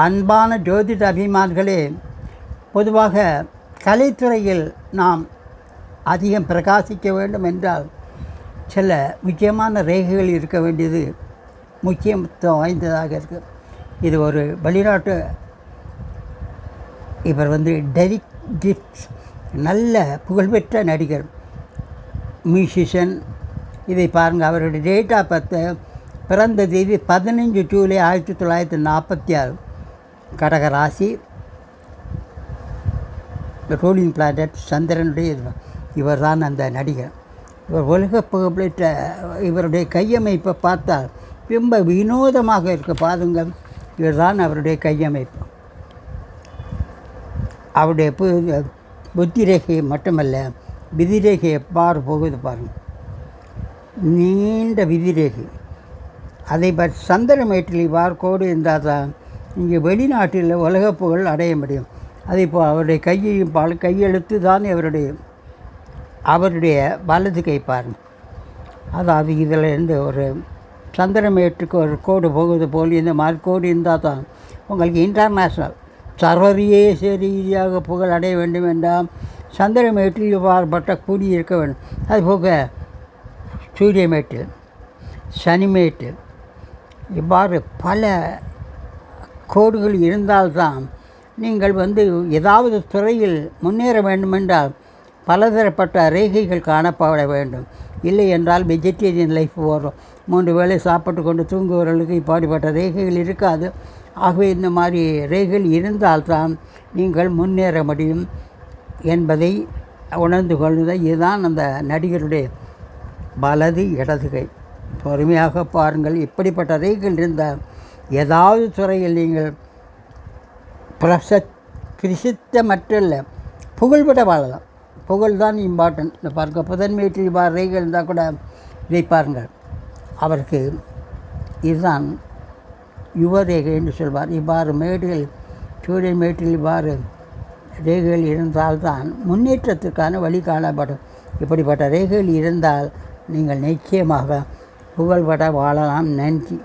அன்பான ஜோதிட அபிமான்களே பொதுவாக கலைத்துறையில் நாம் அதிகம் பிரகாசிக்க வேண்டும் என்றால் சில முக்கியமான ரேகைகள் இருக்க வேண்டியது முக்கியத்துவம் வாய்ந்ததாக இருக்குது இது ஒரு வெளிநாட்டு இவர் வந்து டெரிக் கிஃப்ட்ஸ் நல்ல புகழ்பெற்ற நடிகர் மியூசிஷியன். இதை பாருங்கள் அவருடைய டேட் ஆஃப் பர்த்து பிறந்த தேதி பதினஞ்சு ஜூலை ஆயிரத்தி தொள்ளாயிரத்தி நாற்பத்தி ஆறு. கடக ராசி ரோலிங் பிளானட் சந்திரனுடைய இவர் தான் அந்த நடிகர். இவர் உலக புகழ்பெற்ற இவருடைய கையமைப்பை பார்த்தால் ரொம்ப வினோதமாக இருக்க பாருங்கள். இவர் தான் அவருடைய கையமைப்பு. அவருடைய பு புத்தி ரேகை மட்டுமல்ல விதிரேகை எப்பாறு போகுது பாருங்கள். நீண்ட விதிரேகை. அதை பற்றி சந்திரமேட்டில் இவ்வாறு கோடு இருந்தால் தான் இங்கே வெளிநாட்டில் உலக புகழ் அடைய முடியும். அது இப்போ அவருடைய கையையும் பல கையெழுத்து தான் அவருடைய அவருடைய வலது கை பாருங்க. அதாவது இதில் இருந்து ஒரு சந்திரமேட்டுக்கு ஒரு கோடு போகுது போல் இந்த மாதிரி கோடு இருந்தால் தான் உங்களுக்கு இன்டர்நேஷ்னல் சர்வதேச ரீதியாக புகழ் அடைய வேண்டும் என்றால் சந்திரமேட்டில் இவ்வாறுபட்ட கூடி இருக்க வேண்டும். அதுபோக சூரியமேட்டில் சனிமேட்டில் இவ்வாறு பல கோடுகள் இருந்தால்தான் நீங்கள் வந்து ஏதாவது துறையில் முன்னேற வேண்டுமென்றால் பலதரப்பட்ட ரேகைகள் காணப்பட வேண்டும். இல்லை என்றால் வெஜிடேரியன் லைஃப் வரும் மூன்று வேளை சாப்பிட்டு கொண்டு தூங்குவவர்களுக்கு இப்படிப்பட்ட ரேகைகள் இருக்காது. ஆகவே இந்த மாதிரி ரேகைகள் இருந்தால்தான் நீங்கள் முன்னேற முடியும் என்பதை உணர்ந்து கொள்வது இதுதான் அந்த நடிகருடைய வலது இடதுகை பொறுமையாக பாருங்கள் இப்படிப்பட்ட ரேகைகள் இருந்தால் ஏதாவது துறையில் நீங்கள் பிரச பிரசித்தமற்ற இல்லை புகழ்பட வாழலாம் புகழ் தான் இம்பார்ட்டன்ட் இந்த பாருங்கள் புதன்மையற்றில் இவ்வாறு ரேகைகள் இருந்தால் கூட இதை பாருங்கள். அவருக்கு இதுதான் யுவரேகை என்று சொல்வார். இவ்வாறு மேடுகள் சூரியன் மேட்டில் இவ்வாறு ரேகைகள் இருந்தால்தான் முன்னேற்றத்திற்கான வழி காணப்படும். இப்படிப்பட்ட ரேகைகள் இருந்தால் நீங்கள் நிச்சயமாக புகழ்பட வாழலாம். நன்றி.